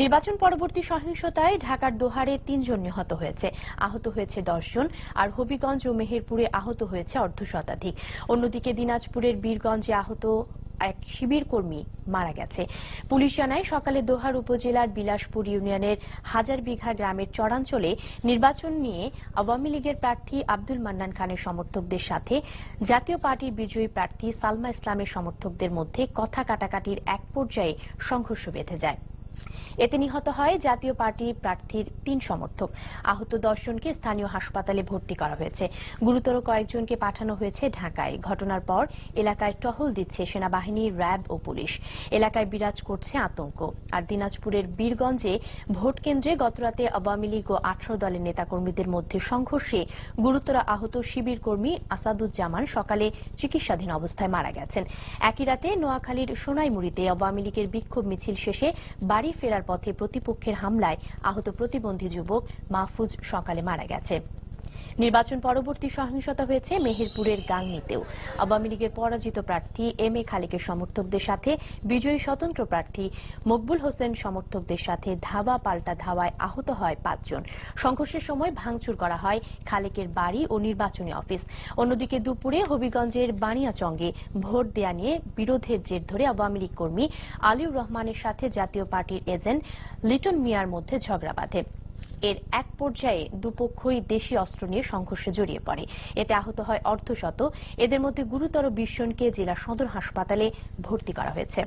নির্বাচন পরবর্তী সহিংসতায় ঢাকার দোহারে তিনজন নিহত হয়েছে। আহত হয়েছে দশজন আর হবিগঞ্জ ও মেহেরপুরে আহত হয়েছে অর্ধ শতাধিক। অন্যদিকে দিনাজপুরের বীরগঞ্জে আহত এক শিবির কর্মী মারা গেছে। পুলিশ জানায়, সকালে দোহার উপজেলার বিলাসপুর ইউনিয়নের হাজার বিঘা গ্রামের চরাঞ্চলে নির্বাচন নিয়ে আওয়ামী লীগের প্রার্থী আব্দুল মান্নান খানের সমর্থকদের সাথে জাতীয় পার্টির বিজয়ী প্রার্থী সালমা ইসলামের সমর্থকদের মধ্যে কথা কাটাকাটির এক পর্যায়ে সংঘর্ষ বেঁধে যায়। এতে নিহত হয় জাতীয় পার্টির প্রার্থীর তিন সমর্থক। আহত দশজনকে স্থানীয় হাসপাতালে ভর্তি করা হয়েছে। গুরুতর কয়েকজনকে পাঠানো হয়েছে ঢাকায়। ঘটনার পর এলাকায় টহল দিচ্ছে সেনাবাহিনী, র্যাব ও পুলিশ। এলাকায় বিরাজ করছে আতঙ্ক। আর দিনাজপুরের বীরগঞ্জে ভোট কেন্দ্রে গতরাতে আওয়ামী লীগ ও আঠারো দলের নেতাকর্মীদের মধ্যে সংঘর্ষে গুরুতর আহত শিবির কর্মী আসাদুজ্জামান সকালে চিকিৎসাধীন অবস্থায় মারা গেছেন। একই রাতে নোয়াখালীর সোনাইমুড়িতে আওয়ামী লীগের বিক্ষোভ মিছিল শেষে বাড়ি ফেরার পথে প্রতিপক্ষের হামলায় আহত প্রতিবন্ধী যুবক মাহফুজ সকালে মারা গেছে। নির্বাচন পরবর্তী সহিংসতা হয়েছে মেহেরপুরের গাংনীতেও। আওয়ামী লীগের পরাজিত প্রার্থী এম এ খালিকের সমর্থকদের সাথে, বিজয়ী স্বতন্ত্র প্রার্থী মকবুল হোসেন সমর্থকদের সাথে ধাওয়া পাল্টা ধাওয়ায় আহত হয় পাঁচজন। সংঘর্ষের সময় ভাঙচুর করা হয় খালেকের বাড়ি ও নির্বাচনী অফিস। অন্যদিকে দুপুরে হবিগঞ্জের বানিয়াচঙ্গে ভোট দেয়া নিয়ে বিরোধের জের ধরে আওয়ামী লীগ কর্মী আলিউর রহমানের সাথে জাতীয় পার্টির এজেন্ট লিটন মিয়ার মধ্যে ঝগড়া বাঁধে। এর এক পর্যায়ে দুপক্ষই দেশি অস্ত্র নিয়ে সংঘর্ষে জড়িয়ে পড়ে। এতে আহত হয় অর্ধশত এদের মধ্যে গুরুতর বিশ্বনকে জেলা সদর হাসপাতালে ভর্তি করা হয়েছে।